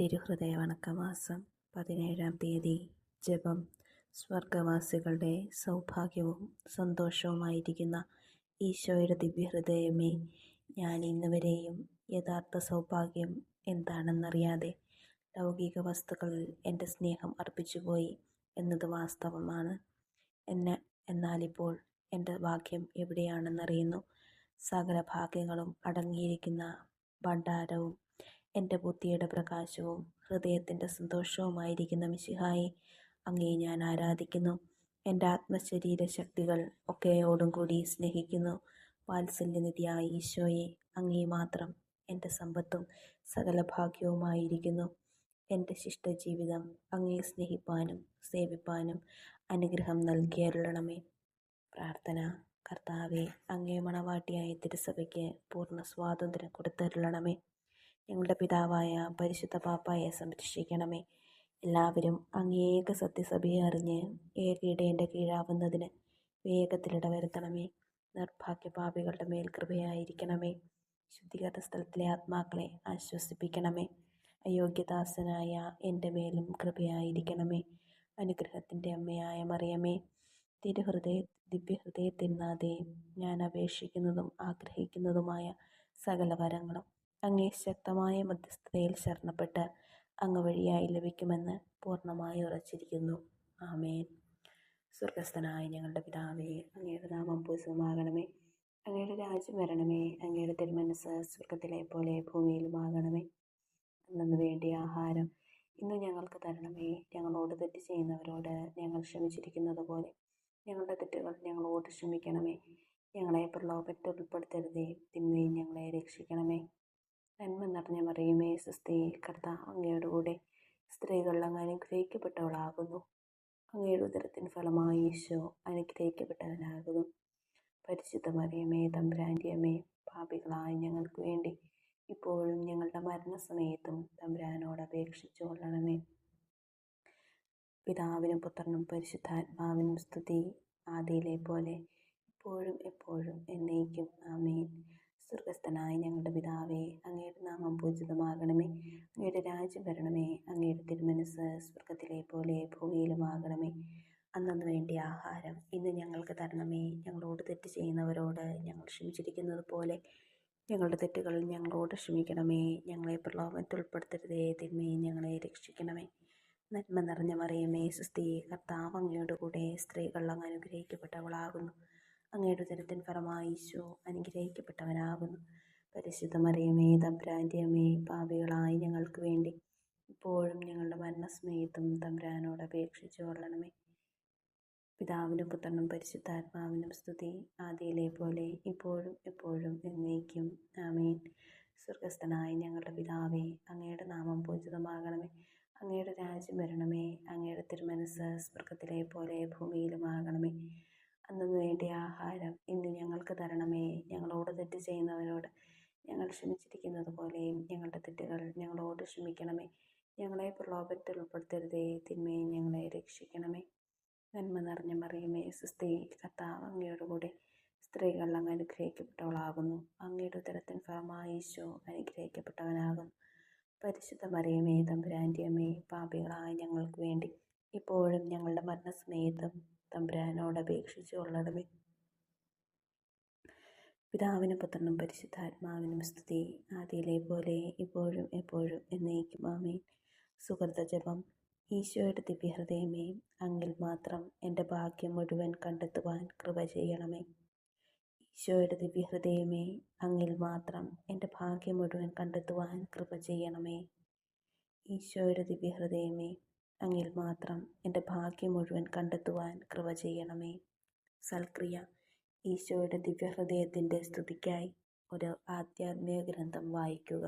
തിരുഹൃദയ വണക്കമാസം പതിനേഴാം തീയതി. ജപം. സ്വർഗവാസികളുടെ സൗഭാഗ്യവും സന്തോഷവുമായിരിക്കുന്ന ഈശോയുടെ ദിവ്യഹൃദയമേ ഞാൻ ഇന്നുവരെയും യഥാർത്ഥ സൗഭാഗ്യം എന്താണെന്നറിയാതെ ലൗകിക വസ്തുക്കളിൽ എന്റെ സ്നേഹം അർപ്പിച്ചുപോയി എന്നത് വാസ്തവമാണ്. എന്നെ എന്നാലിപ്പോൾ എന്റെ ഭാഗ്യം എവിടെയാണെന്നറിയുന്നു. സകല ഭാഗ്യങ്ങളും അടങ്ങിയിരിക്കുന്ന ഭണ്ഡാരവും എന്റെ ബുദ്ധിയുടെ പ്രകാശവും ഹൃദയത്തിന്റെ സന്തോഷവുമായിരിക്കുന്ന മിശിഹായി അങ്ങേ ഞാൻ ആരാധിക്കുന്നു. എന്റെ ആത്മശരീര ശക്തികൾ ഒക്കെയോടും കൂടി സ്നേഹിക്കുന്നു. വാത്സല്യനിധിയായ ഈശോയെ അങ്ങേ മാത്രം എന്റെ സമ്പത്തും സകല ഭാഗ്യവുമായിരിക്കുന്നു എന്റെ ശിഷ്ടജീവിതം അങ്ങേ സ്നേഹിപ്പാനും സേവിപ്പാനും അനുഗ്രഹം നൽകിയരുളണമേ. പ്രാർത്ഥന കർത്താവെ അങ്ങേ മണവാട്ടിയായ തിരുസഭയ്ക്ക് പൂർണ സ്വാതന്ത്ര്യം കൊടുത്തരുളണമേ. ഞങ്ങളുടെ പിതാവായ പരിശുദ്ധ പാപ്പായെ സംരക്ഷിക്കണമേ. എല്ലാവരും അങ്ങേക സത്യസഭയെ അറിഞ്ഞ് ഏകയിടേന്റെ കീഴാവുന്നതിന് വേഗത്തിലിട വരുത്തണമേ നിർഭാഗ്യപാപികളുടെ മേൽ കൃപയായിരിക്കണമേ. ശുദ്ധീകരണ സ്ഥലത്തിലെ ആത്മാക്കളെ ആശ്വസിപ്പിക്കണമേ. അയോഗ്യദാസനായ എന്റെ മേലും കൃപയായിരിക്കണമേ. അനുഗ്രഹത്തിന്റെ അമ്മയായ മറിയമേ തിരുഹൃദയ ദിവ്യഹൃദയത്തിനാതെ ഞാൻ അപേക്ഷിക്കുന്നതും ആഗ്രഹിക്കുന്നതുമായ സകല വരങ്ങളും അങ്ങേ ശക്തമായ മധ്യസ്ഥതയിൽ ശരണപ്പെട്ട് അങ്ങ് വഴിയായി ലഭിക്കുമെന്ന് പൂർണമായി ഉറച്ചിരിക്കുന്നു. ആമേൻ. സ്വർഗസ്ഥനായ ഞങ്ങളുടെ പിതാവേ അങ്ങയുടെ നാമം പൂജിതമാകണമേ അങ്ങയുടെ രാജ്യം വരണമേ. അങ്ങയുടെ തിരുമനസ് സ്വർഗത്തിലെ പോലെ ഭൂമിയിലുമാകണമേ. അന്നു വേണ്ടിയ ആഹാരം ഇന്ന് ഞങ്ങൾക്ക് തരണമേ. ഞങ്ങളോട് തെറ്റ് ചെയ്യുന്നവരോട് ഞങ്ങൾ ക്ഷമിച്ചിരിക്കുന്നത് പോലെ ഞങ്ങളുടെ തെറ്റുകൾ ഞങ്ങളോട് ക്ഷമിക്കണമേ. ഞങ്ങളെ പ്രലോഭത്തിൽ ഉൾപ്പെടുത്തരുതേ. തിന്മയും ഞങ്ങളെ രക്ഷിക്കണമേ. നന്മ നിറഞ്ഞ മറിയുമേ സുസ്ഥി കർത്താവ് അങ്ങയുടെ കൂടെ സ്ത്രീകൾ അങ്ങ് അനുഗ്രഹിക്കപ്പെട്ടവളാകുന്നു. അങ്ങയുടെ ഉദരത്തിന് ഫലമായി ഈശോ അനുഗ്രഹിക്കപ്പെട്ടവനാകുന്നു. പരിശുദ്ധ മറിയമേ തമ്പുരാന്റെ പാപികളായ ഞങ്ങൾക്ക് വേണ്ടി ഇപ്പോഴും ഞങ്ങളുടെ മരണസമയത്തും തമ്പുരാനോട് അപേക്ഷിച്ചു കൊള്ളണമേ. പിതാവിനും പുത്രനും പരിശുദ്ധാത്മാവിനും സ്തുതി. ആദിയിലെ പോലെ ഇപ്പോഴും എപ്പോഴും എന്നേക്കും. ആമേൻ. സ്വർഗസ്ഥനായ ഞങ്ങളുടെ പിതാവേ അങ്ങയുടെ നാമം പൂജിതമാകണമേ. അങ്ങയുടെ രാജ്യം വരണമേ. അങ്ങയുടെ തിരുമനസ് സ്വർഗത്തിലെ പോലെ ഭൂമിയിലുമാകണമേ അന്നു വേണ്ടിയ ആഹാരം ഇന്ന് ഞങ്ങൾക്ക് തരണമേ. ഞങ്ങളോട് തെറ്റ് ചെയ്യുന്നവരോട് ഞങ്ങൾ ക്ഷമിച്ചിരിക്കുന്നത് പോലെ ഞങ്ങളുടെ തെറ്റുകൾ ഞങ്ങളോട് ക്ഷമിക്കണമേ. ഞങ്ങളെ പ്രലോഭനത്തിൽ ഉൾപ്പെടുത്തരുതേ തിന്മയും ഞങ്ങളെ രക്ഷിക്കണമേ. നന്മ നിറഞ്ഞ മറിയമേ സുസ്ഥി കർത്താവ് അങ്ങയുടെ കൂടെ സ്ത്രീകൾ അങ്ങ് അനുഗ്രഹിക്കപ്പെട്ടവളാകുന്നു. അങ്ങയുടെ ഉദരത്തിൻ ഫലമായിശോ അനുഗ്രഹിക്കപ്പെട്ടവരാകുന്നു പരിശുദ്ധ മറിയമേ അമ്മേ പാപികളായി ഞങ്ങൾക്ക് വേണ്ടി ഇപ്പോഴും ഞങ്ങളുടെ മരണസമയത്തും തമ്പ്രാനോട് അപേക്ഷിച്ചു കൊള്ളണമേ. പിതാവിനും പുത്രനും പരിശുദ്ധാത്മാവിനും സ്തുതി. ആദ്യയിലെ പോലെ ഇപ്പോഴും എപ്പോഴും എന്നേക്കും. ആമേൻ. സ്വർഗസ്ഥനായ ഞങ്ങളുടെ പിതാവേ അങ്ങയുടെ നാമം പൂജിതമാകണമേ. അങ്ങയുടെ രാജ്യം വരണമേ. അങ്ങയുടെ തിരുമനസ് സ്വർഗത്തിലെ പോലെ ഭൂമിയിലുമാകണമേ. അന്നു വേണ്ടിയ ആഹാരം ഇന്ന് ഞങ്ങൾക്ക് തരണമേ. ഞങ്ങളോട് തെറ്റ് ചെയ്യുന്നവരോട് ഞങ്ങൾ ക്ഷമിച്ചിരിക്കുന്നത് പോലെയും ഞങ്ങളുടെ തെറ്റുകൾ ഞങ്ങളോട് ക്ഷമിക്കണമേ. ഞങ്ങളെ പ്രലോഭത്തിൽ ഉൾപ്പെടുത്തരുതേ. തിന്മയെ ഞങ്ങളെ രക്ഷിക്കണമേ. നന്മ നിറഞ്ഞ മറിയമേ സുസ്ഥി കർത്താവ് അങ്ങയുടെ കൂടെ സ്ത്രീകൾ അങ്ങ് അനുഗ്രഹിക്കപ്പെട്ടവളാകുന്നു. അങ്ങയുടെ ഉത്തരത്തിൻ ഫലമായി ഈശോ അനുഗ്രഹിക്കപ്പെട്ടവനാകുന്നു. പരിശുദ്ധ മറിയമേ തമ്പുരാന്റെ അമ്മേ പാപികളായ ഞങ്ങൾക്ക് വേണ്ടി ഇപ്പോഴും ഞങ്ങളുടെ മരണസമയത്തും തമ്പുരാനോട് അപേക്ഷിച്ച് കൊള്ളണമേ പിതാവിനും പുത്രനും പരിശുദ്ധാത്മാവിനും സ്തുതി. ആദ്യയിലെ പോലെ ഇപ്പോഴും എപ്പോഴും എന്നേക്കും. ആമേ സുഹൃത ജപം. ഈശോയുടെ ദിവ്യഹൃദയമേ അങ്ങിൽ മാത്രം എന്റെ ഭാഗ്യം മുഴുവൻ കണ്ടെത്തുവാൻ കൃപ ചെയ്യണമേ. ഈശോയുടെ ദിവ്യഹൃദയമേ അങ്ങിൽ മാത്രം എന്റെ ഭാഗ്യം മുഴുവൻ കണ്ടെത്തുവാൻ കൃപ ചെയ്യണമേ. ഈശോയുടെ ദിവ്യഹൃദയമേ അങ്ങിൽ മാത്രം എന്റെ ഭാഗ്യം മുഴുവൻ കണ്ടെത്തുവാൻ കൃപ ചെയ്യണമേ. സൽക്രിയ. ഈശോയുടെ ദിവ്യഹൃദയത്തിന്റെ സ്തുതിക്കായി ഒരു ആധ്യാത്മിക ഗ്രന്ഥം വായിക്കുക.